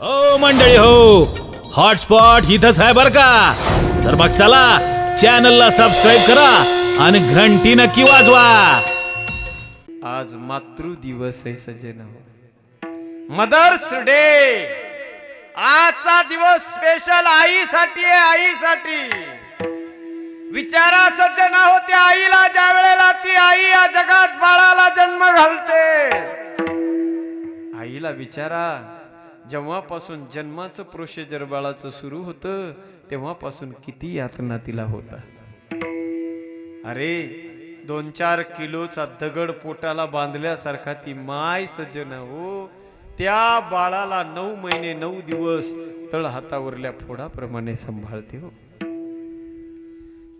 हो मंडळी हो. हॉटस्पॉट इथंच आहे बर का? तर मग चला चॅनलला सबस्क्राईब करा आणि घंटी नक्की वाजवा. आज मातृ दिवस आहे सज्जन. मदर्स डे आजचा दिवस स्पेशल आईसाठी आहे आईसाठी. विचारा सज्जन हो त्या आईला ज्या वेळेला ती आई या जगात बाळाला जन्म घालते. आईला विचारा. जेव्हापासून जन्माचं प्रोसिजर बाळाचं सुरू होतं तेव्हापासून किती यातना तिला होता. अरे दोन चार किलोचा दगड पोटाला बांधल्यासारखा ती माय सज्जन हो. त्या बाळाला नऊ महिने नऊ दिवस तळ हातावरल्या फोडाप्रमाणे सांभाळते हो.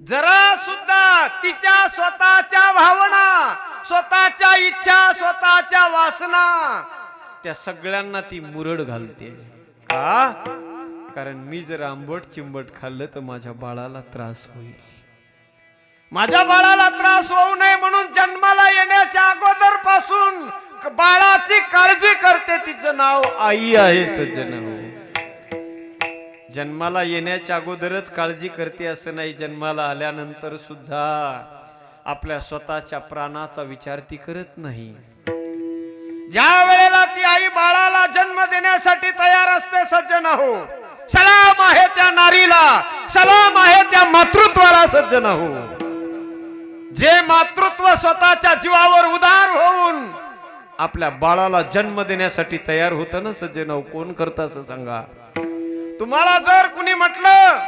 जरा सुद्धा तिच्या स्वतःच्या भावना स्वतःच्या इच्छा स्वतःच्या वासना त्या सगळ्यांना ती मुरड घालते. का? कारण मी जर आंबट चिंबट खाल्लं तर माझ्या बाळाला त्रास होईल. माझ्या बाळाला त्रास होऊ नये म्हणून जन्माला येण्याच्या अगोदरपासून बाळाची काळजी करते. तिचं नाव आई आहे सज्जन हो. जन्माला येण्याच्या अगोदरच काळजी करते असं नाही. जन्माला आल्यानंतर सुद्धा आपल्या स्वतःच्या प्राणाचा विचार ती करत नाही. ज्या वेळेला ती आई बाळाला जन्म देण्यासाठी तयार असते सज्जन हो सलाम आहे त्या नारीला. सलाम आहे त्या मातृत्वाला सज्जन हो जे मातृत्व स्वतःच्या जीवावर उदार होऊन आपल्या बाळाला जन्म देण्यासाठी तयार होतं ना सज्जन कोण करत असं सांगा? तुम्हाला जर कुणी म्हटलं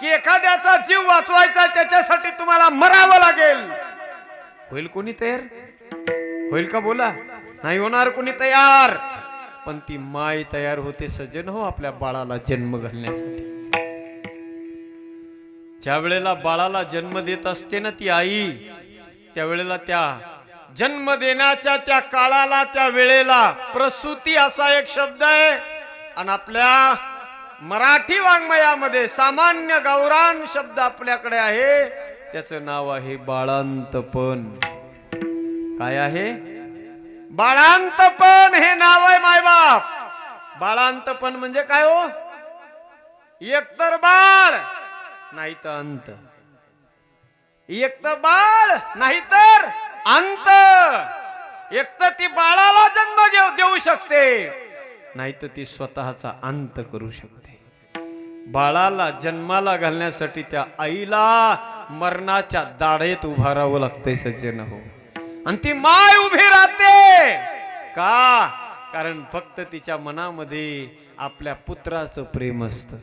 की एखाद्याचा जीव वाचवायचा त्याच्यासाठी तुम्हाला मरावं लागेल. होईल कोणी तयार? होईल का? बोला. नाही होणार कोणी तयार. पण ती माय तयार होते सज्जन हो आपल्या बाळाला जन्म घालण्यासाठी. ज्या वेळेला बाळाला जन्म देत असते ना ती आई त्यावेळेला त्या जन्म देण्याच्या त्या काळाला त्या वेळेला प्रसूती असा एक शब्द आहे. आणि आपल्या मराठी वाङ्मयामध्ये सामान्य गौरान शब्द आपल्याकडे आहे. त्याचं नाव आहे बाळांतपण. काय आहे? बाळांतपण हे नाव आहे मायबाप बाळांतपण म्हणजे काय हो? एकतर बाळ नाही तर अंत. एक तर बाळ नाही तर अंत. एक तर ती बाळाला जन्म घेऊ देऊ शकते. नाही तर ती स्वतःचा अंत करू शकते. बाळाला जन्माला घालण्यासाठी त्या आईला मरणाच्या दाढेत उभारावं लागतंय सज्जन हो. आणि ती माय उभी राहते. का? कारण फक्त तिच्या मनामध्ये आपल्या पुत्राचं प्रेम असतं.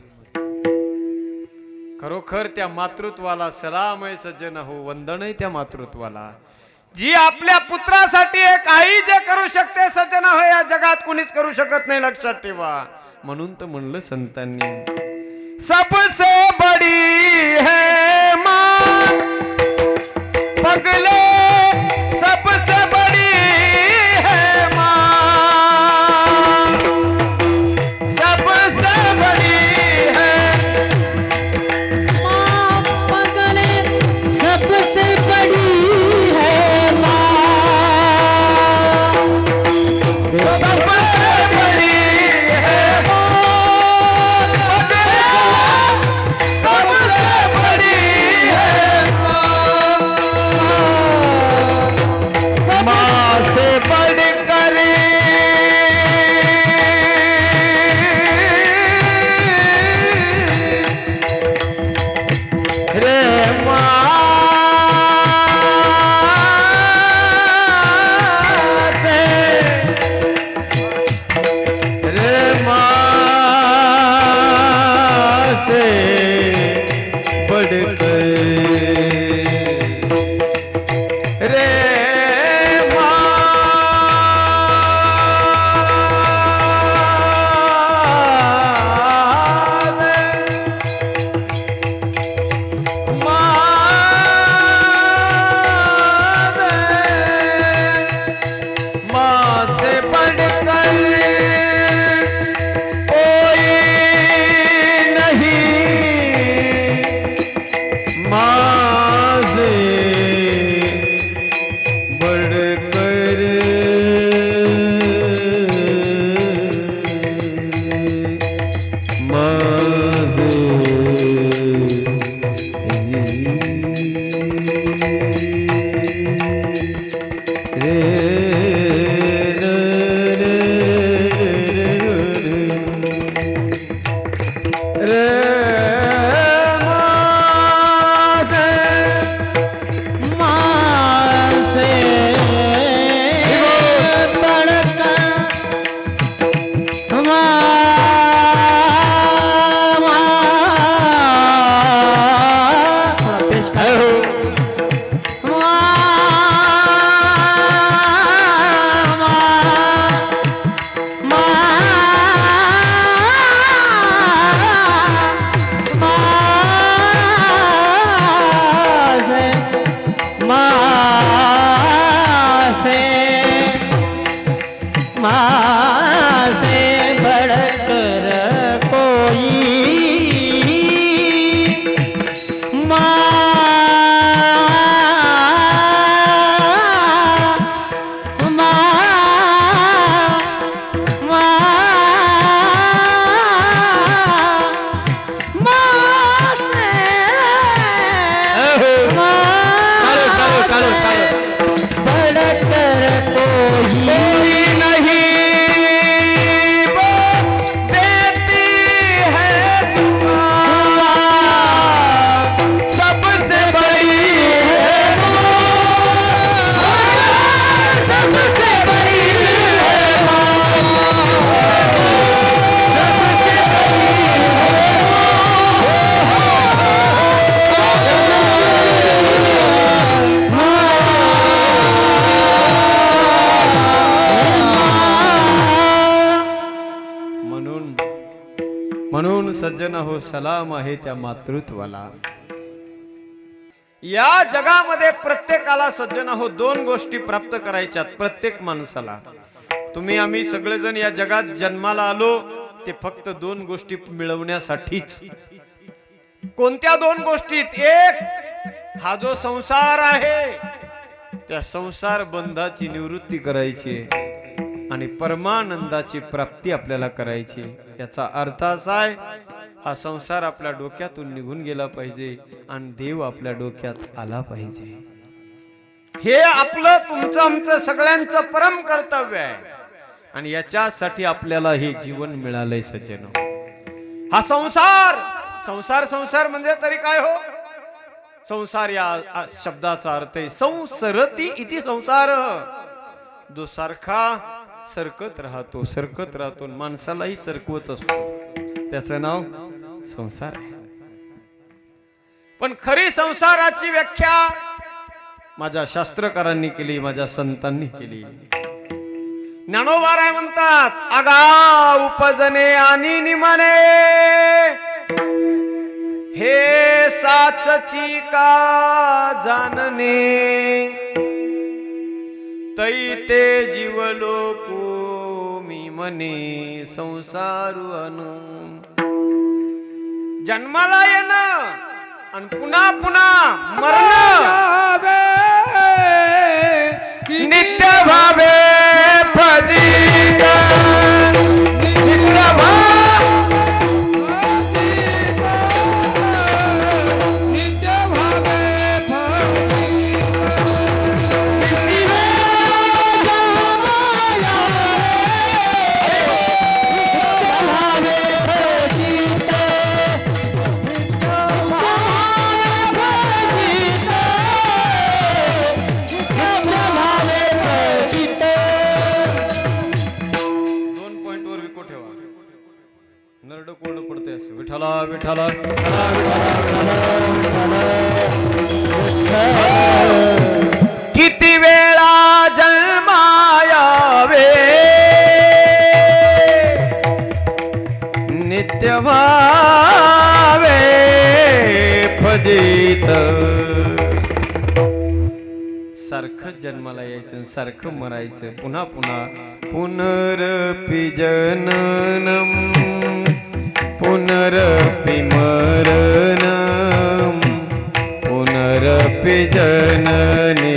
खरोखर त्या मातृत्वाला सलाम आहे सज्जन हो वंदन आहे त्या मातृत्वाला. जी आपल्या पुत्रासाठी एक आई जे करू शकते सज्जन हो या जगात कुणीच करू शकत नाही लक्षात ठेवा. म्हणून तर म्हणलं संतांनी सबसे बडी है मां हो सलाम आहे त्या मातृत्वाला. या जगामध्ये प्रत्येकाला सज्जन हो दोन गोष्टी प्राप्त करायच्यात प्रत्येक माणसाला. तुम्ही आम्ही सगळेजण या जगात जन्माला आलो ते फक्त दोन गोष्टी मिळवण्यासाठीच. कोणत्या दोन गोष्टीत? एक हा जो संसार आहे त्या संसार बंधाची निवृत्ती करायची आणि परमानंदाची प्राप्ती आपल्याला करायची. याचा अर्थ असा आहे हा संसार आपल्या डोक्यातून निघून गेला पाहिजे आणि देव आपल्या डोक्यात आला पाहिजे. हे आपलं तुमचं आमचं सगळ्यांचं परम कर्तव्य आहे. आणि याच्यासाठी आपल्याला हे जीवन मिळालंय सज्जन. हा संसार संसार संसार म्हणजे तरी काय हो? संसार या शब्दाचा अर्थ आहे संसरती इति संसार. जो सारखा सरकत राहतो सरकत राहतो आणि माणसालाही सरकवत असतो. त्याचं नाव संसार आहे. पण खरी संसाराची व्याख्या माझ्या शास्त्रकारांनी केली माझ्या संतांनी केली. ज्ञानोबाराय म्हणतात आगा उपजने आणि निमाने हे साचची का जानने तै ते जीवलो को मी मने संसारू अनु जन्माला येणं आणि पुन्हा पुन्हा मरण. नित्य भावे फजित नरड कोण पडते विठाला विठाला किती वेळा जन्मायावे? नित्य भावे फजित. सारखं जन्माला यायचं सारखं मरायचं. पुन्हा पुन्हा पुनरपि जननम पुनरपि मरणम पुनरपि जनने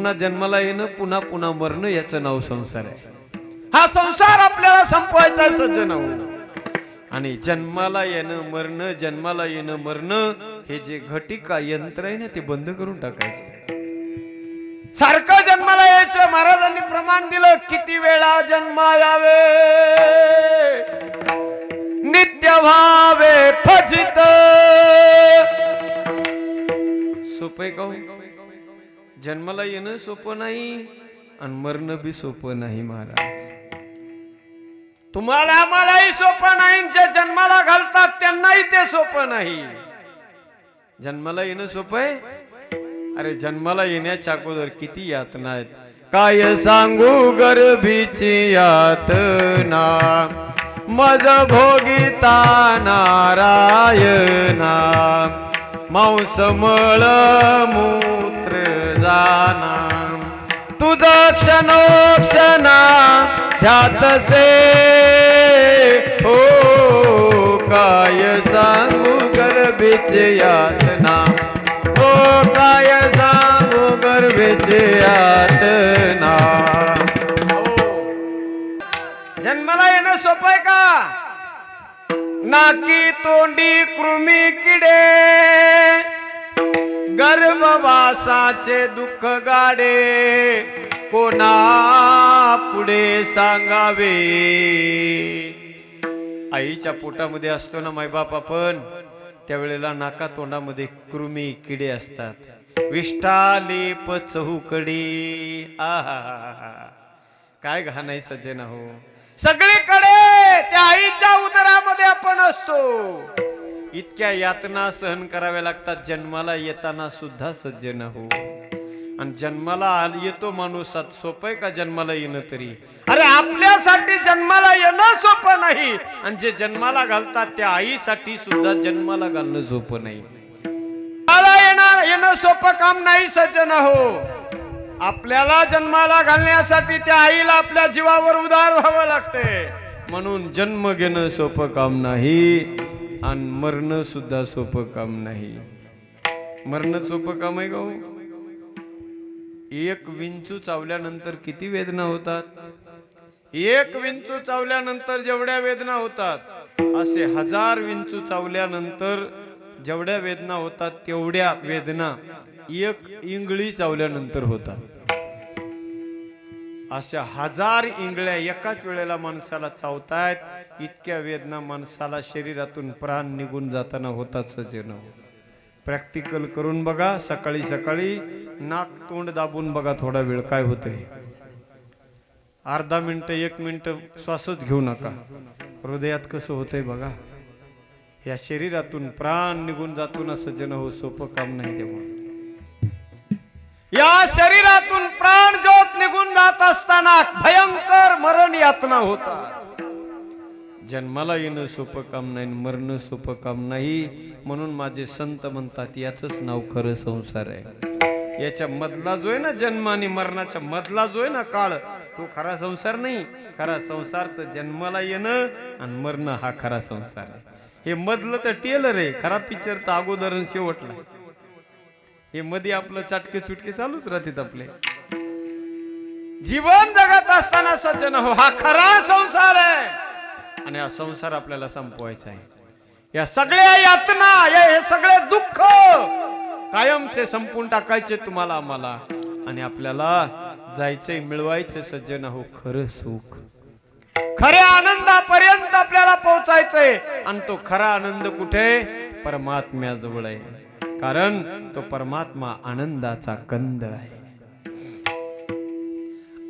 पुन्हा जन्माला येणं पुन्हा पुन्हा मरणं याचं नाव संसार आहे. हा संसार आपल्याला संपवायचा सज्जन आणि जन्माला येणं मरणं जन्माला येणं मरणं हे जे घटिका यंत्र आहे ना ते बंद करून टाकायचं. सारखं जन्माला यायचं. महाराजांनी प्रमाण दिलं. किती वेळा जन्मा यावे? नित्य व्हावे फजित. सोपे का हो? जन्माला येणं सोपं नाही आणि मरणं बी सोपं नाही महाराज. तुम्हाला आम्हालाही सोपं नाही जे जन्माला घालतात त्यांनाही ते सोपं नाही. जन्माला येणं सोपं आहे? अरे जन्माला येण्याच्या अगोदर किती यातना आहेत? काय सांगू गर्भीची यातना? मज भोगिता नारायणा. मांस मळ मूत्र तुझ क्षणोक्षणा ध्यातसे हो काय सांगू गर्भीचे यातना। हो काय सांगू गर्भीचे यातना। जन्माला येणं सोपं आहे का? नाकी तोंडी कृमी किडे। गर्भवासाचे दुःख गाडे कोणा पुढे सांगावे? आईच्या पोटामध्ये असतो ना मायबाप आपण त्यावेळेला नाका तोंडामध्ये कृमी किडे असतात. विष्ठालेप चहूकडे आहा काय घाण आहे सज्जन हो सगळीकडे त्या आईच्या उदरामध्ये आपण असतो. इतक्या यातना सहन कराव्या लागतात. जन्माला येताना सुद्धा सज्जन हो. आणि जन्माला येतो माणूस सोपं आहे का जन्माला येणं तरी? अरे आपल्यासाठी जन्माला येणं सोपं नाही. आणि जे जन्माला घालतात त्या आईसाठी सुद्धा जन्माला घालणं सोपं नाही. मला येणार येणं सोपं काम नाही सज्जन हो. आपल्याला जन्माला घालण्यासाठी त्या आईला आपल्या जीवावर उदार व्हावं लागते. म्हणून जन्म घेणं सोपं काम नाही. आणि मरणं सुद्धा सोपं काम नाही. मरणं सोपं काम आहे का हो? एक विंचू चावल्यानंतर किती वेदना होतात? एक विंचू चावल्यानंतर जेवढ्या वेदना होतात असे हजार विंचू चावल्यानंतर जेवढ्या वेदना होतात तेवढ्या वेदना एक इंगळी चावल्यानंतर होतात. अशा हजार इंगळ्या एकाच वेळेला माणसाला चावतायत इतक्या वेदना माणसाला शरीरातून प्राण निघून जाताना होतात सजन प्रॅक्टिकल करून बघा सकाळी सकाळी नाक तोंड दाबून बघा थोडा वेळ काय होते अर्धा मिनिट एक मिनिट श्वासच घेऊ नका. हृदयात कसं होतंय बघा. या शरीरातून प्राण निघून जातो ना सज्जन हो सोपं काम नाही तेव्हा. या शरीरातून प्राण ज्योत निघून जात असताना भयंकर मरण यातना होतात. जन्माला येणं सोपं काम नाही मरणं सोपं काम नाही म्हणून माझे संत म्हणतात याच नाव खरं संसार आहे. याच्या मधला जो आहे ना जन्म आणि मरणाच्या मधला जो आहे ना काळ तो खरा संसार नाही. खरा संसार तर जन्माला येणं आणि मरणं हा खरा संसार आहे. हे मधलं तर टेलर आहे. खरा पिक्चर तर अगोदर शेवटला आहे. हे मध्ये आपलं चाटके चुटके चालूच राहतात आपले. जीवन जगत असताना सज्जन हो हा खरा संसार आहे. आणि हा संसार आपल्याला संपवायचा आहे. या सगळ्या यातना या हे सगळे दुःख कायमचे संपून टाकायचे तुम्हाला आम्हाला. आणि आपल्याला जायचंय मिळवायचे सज्जन हो खरं सुख. खऱ्या आनंदापर्यंत आपल्याला पोहोचायचंय. आणि तो खरा आनंद कुठे? परमात्म्याजवळ आहे. कारण तो परमात्मा आनंदाचा कंद आहे.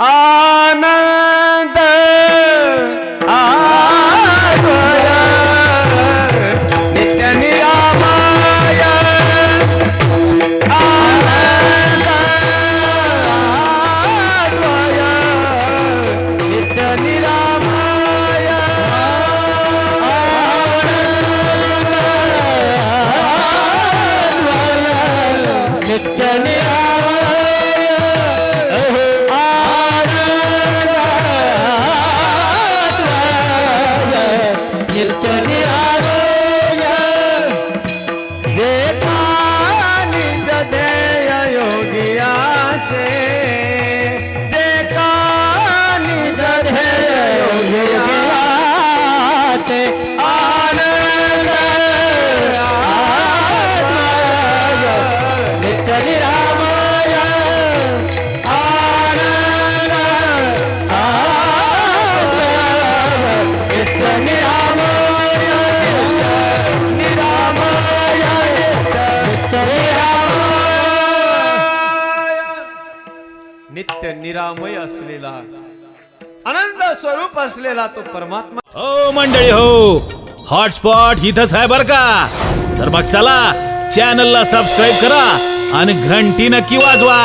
आनंद आ बसलेला तो परमात्मा. हो मंडळी हो. हॉटस्पॉट इथंच आहे बर का? तर मग चला चॅनलला सबस्क्राईब करा आणि घंटी नक्की वाजवा.